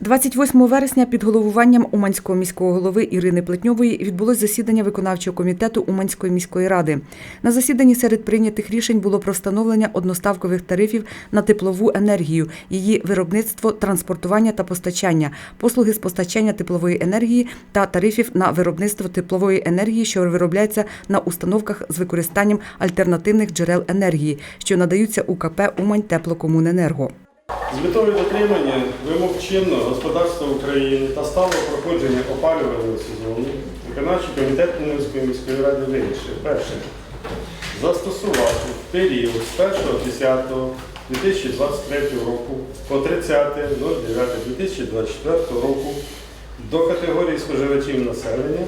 28 вересня під головуванням Уманського міського голови Ірини Плетньової відбулось засідання виконавчого комітету Уманської міської ради. На засіданні серед прийнятих рішень було про встановлення одноставкових тарифів на теплову енергію, її виробництво, транспортування та постачання, послуги з постачання теплової енергії та тарифів на виробництво теплової енергії, що виробляється на установках з використанням альтернативних джерел енергії, що надаються УКП Умань Теплокомуненерго. З метою дотримання вимог чинного господарства України та сталого проходження опалювального сезону виконавчий комітет Уманської міської ради вирішив перше застосувати в період з 1.10.2023 року по 30.09.2024 року до категорії споживачів населення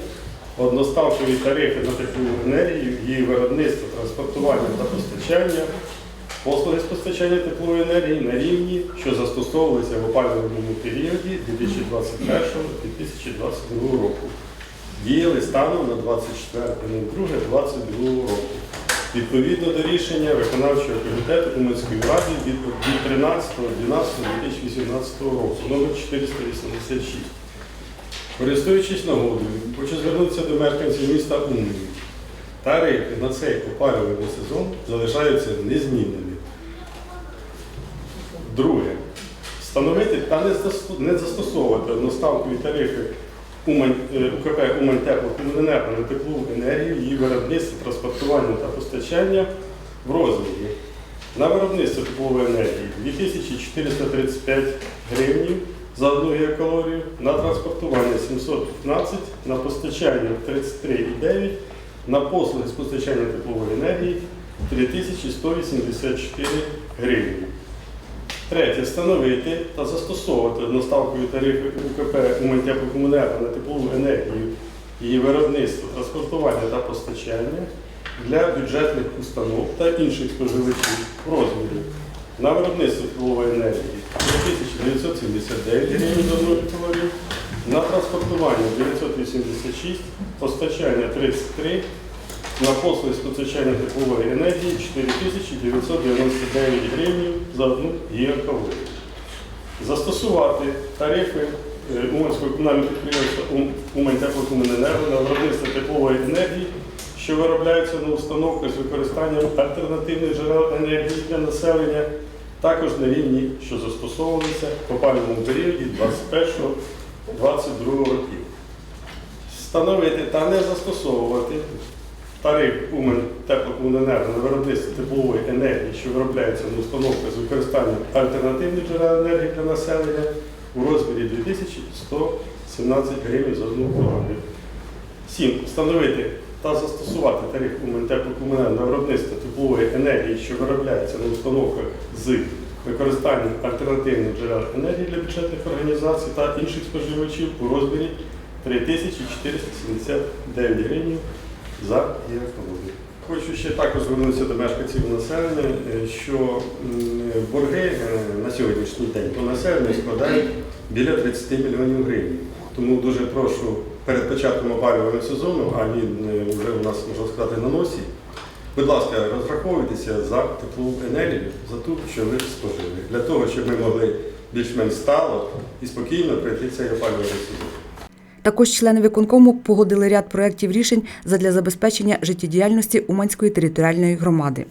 одноставкові тарифи на теплову енергію, її виробництво, транспортування та постачання Послуги з постачання теплової енергії на рівні, що застосовувалися в опалювальному періоді 2021-2022 року. Діяли станом на 24.02.2022 року. Відповідно до рішення виконавчого комітету Уманської ради від 13.12.2018 року номер 486. Користуючись нагодою, хочу звернутися до мешканців міста Умані. Тарифи на цей опалювальний сезон залишаються незмінними. Друге. Встановити та не застос- не застосовувати одноставкові тарифи е, УКП Умань теплокомуненерго на теплову енергію, її виробництво, транспортування та постачання в розмірі на виробництво теплової енергії 2435 гривень за одну гігакалорію, на транспортування 715, на постачання 33,9, на послуги з постачання теплової енергії 3184 гривні. Третє. Встановити та застосовувати одноставкові тарифи УКП Умантеплокомунерго на теплову енергію, її виробництво, транспортування та постачання для бюджетних установ та інших споживачів в розмірі на виробництво теплової енергії 3979 гривень за одну категорію, на транспортування 986, постачання 33, на послуги з постачання теплової енергії 4999 гривень за одну гігакалорію. Застосувати тарифи е, Уманського комунального підприємства «Ум- Умань-Теплокомуненерго на виробництво теплової енергії, що виробляються на установках з використанням альтернативних джерел енергії для населення, також на рівні, що застосовувалися в опалювальному періоді 21-22 років. Встановити та не застосовувати тариф Умань теплокомуненерго на виробництво теплової енергії, що виробляється на установках з використанням альтернативних джерел енергії для населення у розмірі 2117 гривень за одну кілограмів. 7. Встановити та застосувати тариф Умань теплокомуненерго на виробництво теплової енергії, що виробляється на установках з використанням альтернативних джерел енергії для бюджетних організацій та інших споживачів у розмірі 3479 гривень за гігакалорію. Хочу ще також звернутися до мешканців населення, е, що борги е, на сьогоднішній день по населенню складають біля 30 мільйонів гривень. Тому дуже прошу перед початком опалювального сезону, а він е, вже у нас можна сказати на носі. Будь ласка, розраховуйтеся за теплу енергію, за ту, що ви спожили, для того, щоб ми могли більш-менш стало і спокійно пройти цей опалювальний сезон. Також члени виконкому погодили ряд проєктів рішень задля забезпечення життєдіяльності Уманської територіальної громади.